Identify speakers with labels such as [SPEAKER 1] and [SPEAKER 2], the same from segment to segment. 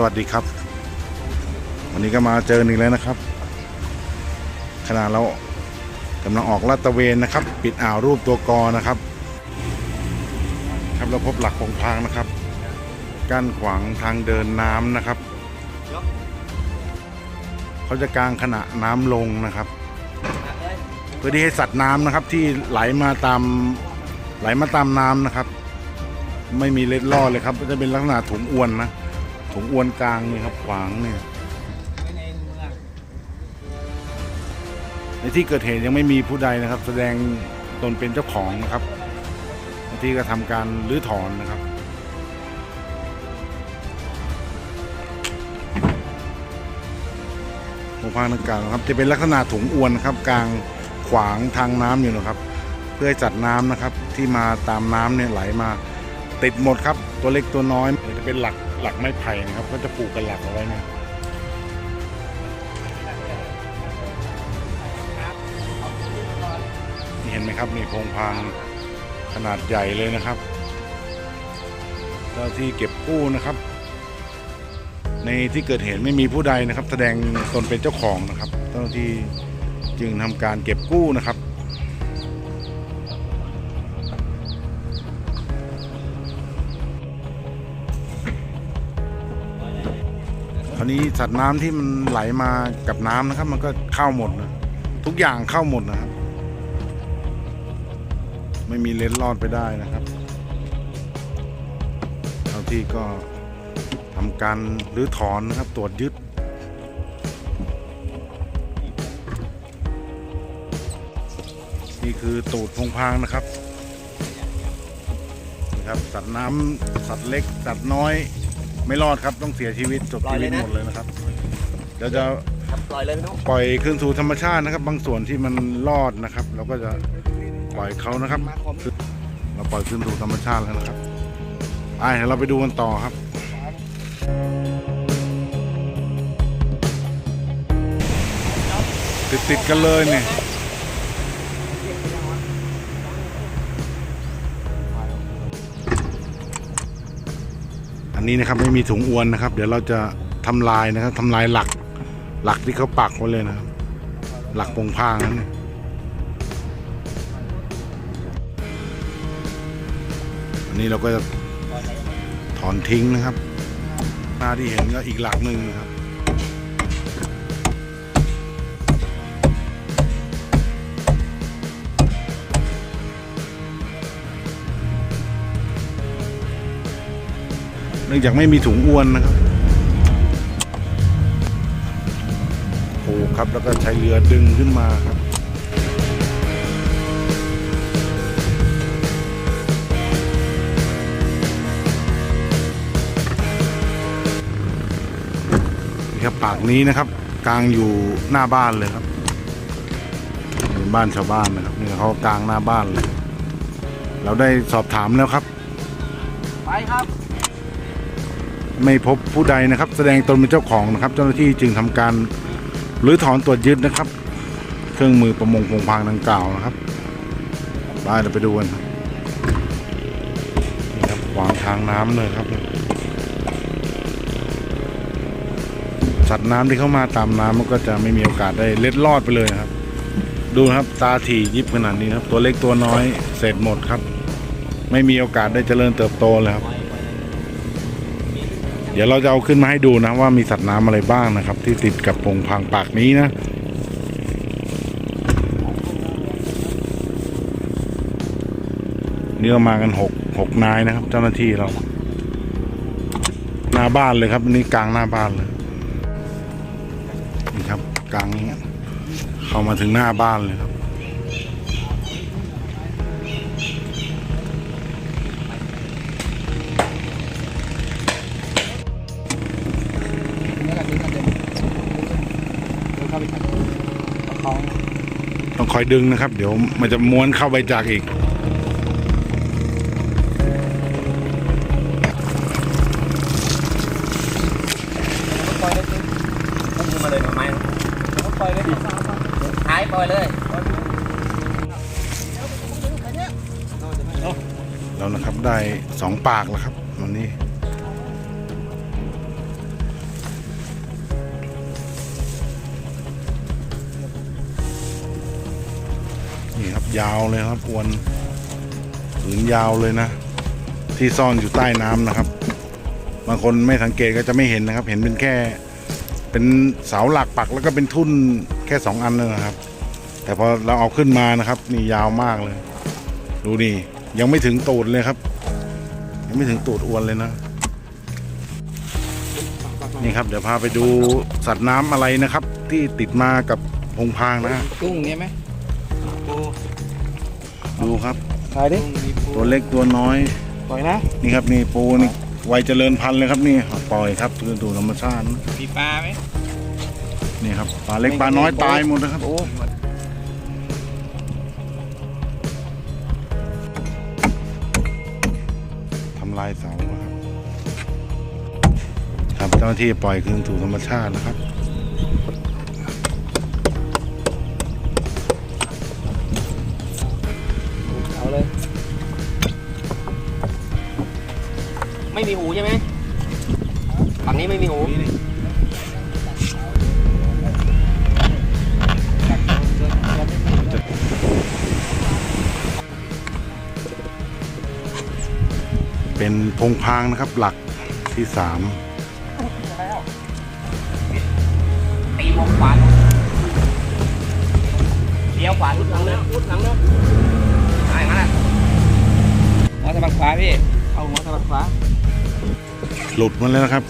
[SPEAKER 1] สวัสดีครับ วันนี้ก็มาเจอหนึ่งแล้วนะครับ ขณะเรากำลังออกลาดตระเวนนะครับ ปิดอ่าวรูปตัวกอนะครับ ครับเราพบหลักของพางนะครับกั้นขวางทางเดินน้ำนะครับเขาจะกลางขณะน้ำลงนะครับ เพื่อที่ให้สัตว์น้ำนะครับ ที่ไหลมาตามไหลมาตามน้ำนะครับ ไม่มีเล็ดลอดเลยครับจะเป็นลักษณะถุงอวนนะ ถุงอวนกลางนี่ครับ ขวางเนี่ยในที่เกิดเหตุยังไม่มีผู้ใดนะครับ แสดงตนเป็นเจ้าของนะครับทีก็ทำการรื้อถอนนะครับโรงพยาบาลดังกล่าวนะครับ จะเป็นลักษณะถุงอวนนะครับ กลางขวางทางน้ำอยู่นะครับ เพื่อจัดน้ำนะครับ ที่มาตามน้ำเนี่ยไหลมา ติดหมดครับ ตัวเล็กตัวน้อยจะเป็นหลักหลักไม้ไผ่นะครับ ก็จะปลูกกันหลักเอาไว้นี่ยนี่เห็นไหมครับนี่โพงพางขนาดใหญ่เลยนะครับเจ้าที่เก็บกู้นะครับ ในที่เกิดเหตุไม่มีผู้ใดนะครับ แสดงตนเป็นเจ้าของนะครับ เจ้าหน้าที่จึงทำการเก็บกู้นะครับ นี้สัตว์น้ำที่มันไหลมากับน้ำนะครับ มันก็เข้าหมดนะทุกอย่างเข้าหมดนะครับ ไม่มีเล็ดลอดไปได้นะครับเจ้าที่ก็ทำการรื้อถอนนะครับ ตรวจยึดนี่คือตูดพงพางนะครับนี่ครับสัตว์น้ำสัตว์เล็ก สัตว์น้อย ไม่รอดครับต้องเสียชีวิตจบชีวิตหมดเลยนะครับเดี๋ยวจะ
[SPEAKER 2] ครับปล่อยเลยพี่น้อง
[SPEAKER 1] ปล่อยคืนสู่ธรรมชาตินะครับ บางส่วนที่มันรอดนะครับ เราก็จะปล่อยเขานะครับ เราปล่อยคืนสู่ธรรมชาติแล้วนะครับไปเดี๋ยวเราไปดูกันต่อครับติดติดๆกันเลยเนี่ย นี้นะครับไม่มีถุงอวนนะครับ เดี๋ยวเราจะทำลายนะครับทำลายหลักหลักที่เขาปักไว้เลยนะครับ หลักปงพางนั่นนี่ยอันนี้เราก็จะถอนทิ้งนะครับหน้าที่เห็นก็อีกหลักหนึ่งนะครับ เนื่องจากไม่มีถุงอวนนะครับโอ้ครับแล้วก็ใช้เรือดึงขึ้นมาครับนี่ครับปากนี้นะครับ กลางอยู่หน้าบ้านเลยครับเป็นบ้านชาวบ้านนะครับนี่เขากลางหน้าบ้านเลย เราได้สอบถามแล้วครับ
[SPEAKER 2] ไปครับ
[SPEAKER 1] ไม่พบผู้ใดนะครับ แสดงตนเป็นเจ้าของนะครับ เจ้าหน้าที่จึงทำการรื้อถอนตรวจยึดนะครับ เครื่องมือประมงพงพางดังกล่าวนะครับไปเราไปดูกันครับนี่ครับขวางทางน้ำเลยครับ สัตว์น้ำที่เข้ามาตามน้ำมันก็จะไม่มีโอกาสได้เล็ดลอดไปเลยครับ ดูครับตาถี่ยิบขนาดนี้ครับ ตัวเล็กตัวน้อยเสร็จหมดครับ ไม่มีโอกาสได้เจริญเติบโตเลยครับ ดี๋ยวเราจะเอาขึ้นมาให้ดูนะว่ามีสัตว์น้ำอะไรบ้างนะครับ ที่ติดกับโพงพางปากนี้นะนี่เรามากันหกหกนายนะครับ เจ้าหน้าที่เรา หน้าบ้านเลยครับนี่กลางหน้าบ้านเลยนี่ครับกลางเข้ามาถึงหน้าบ้านเลยครับ คอยดึงนะครับ เดี๋ยวมันจะม้วนเข้าไปจากอีก
[SPEAKER 2] ปล่อยเลยสิต้องดูมาเลยหน่อไม้ปล่อยเลยหายปล่อยเลย
[SPEAKER 1] แล้วนะครับได้สองปากแล้วครับวันนี้ ยาวเลยครับอวนผืนยาวเลยนะ ที่ซ่อนอยู่ใต้น้ำนะครับ บางคนไม่สังเกตก็จะไม่เห็นนะครับ เห็นเป็นแค่ เป็นเสาหลักปักแล้วก็เป็นทุ่นแค่สองอันเลยนะครับ แต่พอเราเอาขึ้นมานะครับนี่ยาวมากเลย ดูนี่ยังไม่ถึงตูดเลยครับ ยังไม่ถึงตูดอวนเลยนะนี่ครับเดี๋ยวพาไปดูสัตว์น้ำอะไรนะครับ ที่ติดมากับพงพางนะ
[SPEAKER 2] กุ้งเนี่ยไหมปู
[SPEAKER 1] ดูครับ
[SPEAKER 2] ถ่ายดิ
[SPEAKER 1] ตัวเล็กตัวน้อย
[SPEAKER 2] ปล่อยนะ
[SPEAKER 1] นี่ครับนี่ปูนี่วัยเจริญพันธุ์เลยครับนี่ปล่อยครับคือดูธรรมชาตินะ
[SPEAKER 2] มีปลาไหม
[SPEAKER 1] นี่ครับปลาเล็กปลาน้อยตายหมดนะครับ
[SPEAKER 2] โอ้
[SPEAKER 1] ทำลายเสานะครับ ครับเจ้าหน้าที่ปล่อยคืนสู่ธรรมชาตินะครับ
[SPEAKER 2] ไม่มีหูใช่ไหมฝั่งนี้ไม่มีหู
[SPEAKER 1] เป็นพงพางนะครับหลักที่สาม
[SPEAKER 2] ตีวงขวาเลี้ยวขวาทุกหลังเลยทุกหลังเลยอะไรงั้นแหละหัวสะบักขวาพี่ เอาหัวสะบักขวา
[SPEAKER 1] หลุดมาแล้วนะครับ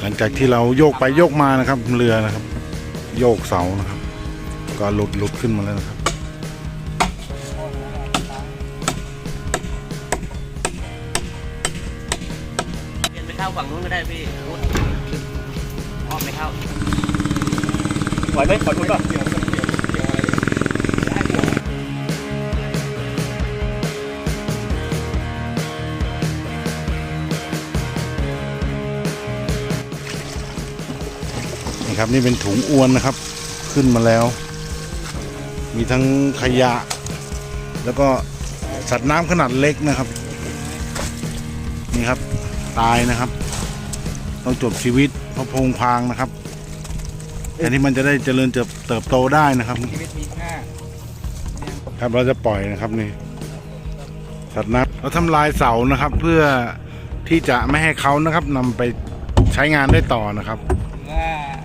[SPEAKER 1] หลังจากที่เราโยกไปโยกมานะครับ เรือนะครับ โยกเสานะครับ ก็หลุดหลุดขึ้นมาแล้วนะครับ
[SPEAKER 2] เปลี่ยนไปเข้าฝั่งนู้นก็ได้พี่พุทธอ้อมไม่เข้าปล่อยไหมปล่อยพุทธ
[SPEAKER 1] นี่ครับนี่เป็นถุงอวนนะครับ ขึ้นมาแล้ว มีทั้งขยะ แล้วก็สัตว์น้ำขนาดเล็กนะครับ นี่ครับตายนะครับ ต้องจบชีวิตเพราะพงพางนะครับแทนที่มันจะได้เจริญเติบโตได้นะครับ
[SPEAKER 2] ค
[SPEAKER 1] รับเราจะปล่อยนะครับนี่สัตว์น้ำเราทำลายเสานะครับ เพื่อที่จะไม่ให้เขานะครับนำไปใช้งานได้ต่อนะครับ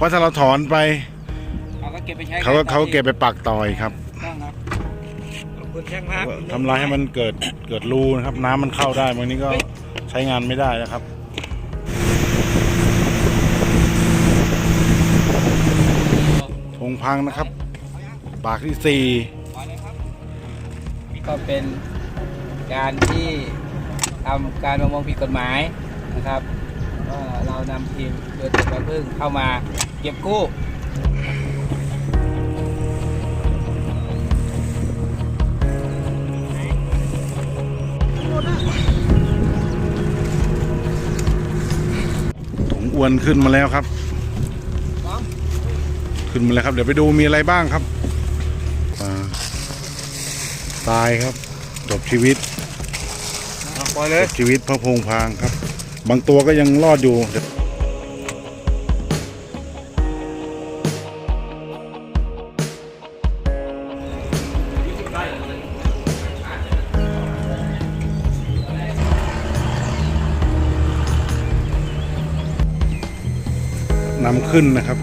[SPEAKER 1] เพราะถ้าเราถอนไป
[SPEAKER 2] เขาก็เก็บไปใช้
[SPEAKER 1] เขาก็เขาเก็บไปปักต่อยครับ
[SPEAKER 2] ต้องครับขอบคุณช่างภาพ
[SPEAKER 1] ทำลายให้มันเกิดเกิดรูนะครับ น้ำมันเข้าได้บางนี้ก็ใช้งานไม่ได้นะครับพงพังนะครับ ปากที่สี่
[SPEAKER 2] ก็เป็นการที่ทำการประมงผิดกฎหมายนะครับก็เรานำทีมเรือตกปลาพึ่งเข้ามา เก็บกู้
[SPEAKER 1] ถุงอวนขึ้นมาแล้วครับ ขึ้นมาแล้วครับ เดี๋ยวไปดูมีอะไรบ้างครับอ่าตายครับ จบชีวิต
[SPEAKER 2] ปล่อยเล
[SPEAKER 1] จ
[SPEAKER 2] ย
[SPEAKER 1] บชีวิตเพราะโพงพางครับ บางตัวก็ยังรอดอยู่ นำขึ้นนะครับ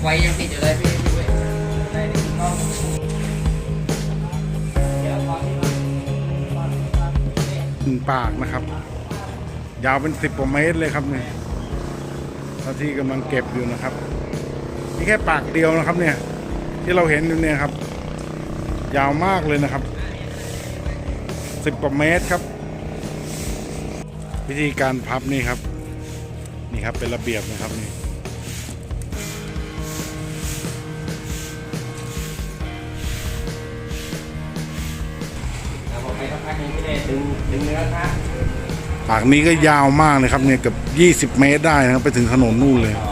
[SPEAKER 2] ไฟยังติดอยู่เลยพี่
[SPEAKER 1] หนึ่งปากนะครับ ยาวเป็นสิบกว่าเมตรเลยครับเนี่ยเจ้าที่กำลังเก็บอยู่นะครับนี่แค่ปากเดียวนะครับ เนี่ย ที่เราเห็นอยู่เนี่ยครับ ยาวมากเลยนะครับสิบกว่าเมตรครับ วิธีการพับนี่ครับ นี่ครับเป็นระเบียบนะครับนี่
[SPEAKER 2] แล้วผมไปสักพักนึงไม่ได้ดึงดึงเนื้อครับ
[SPEAKER 1] ปากนี้ก็ยาวมากเลยครับเนี่ยเกือบ20 เมตรได้นะครับไปถึงถนนนู่นเลย
[SPEAKER 2] อ๋อ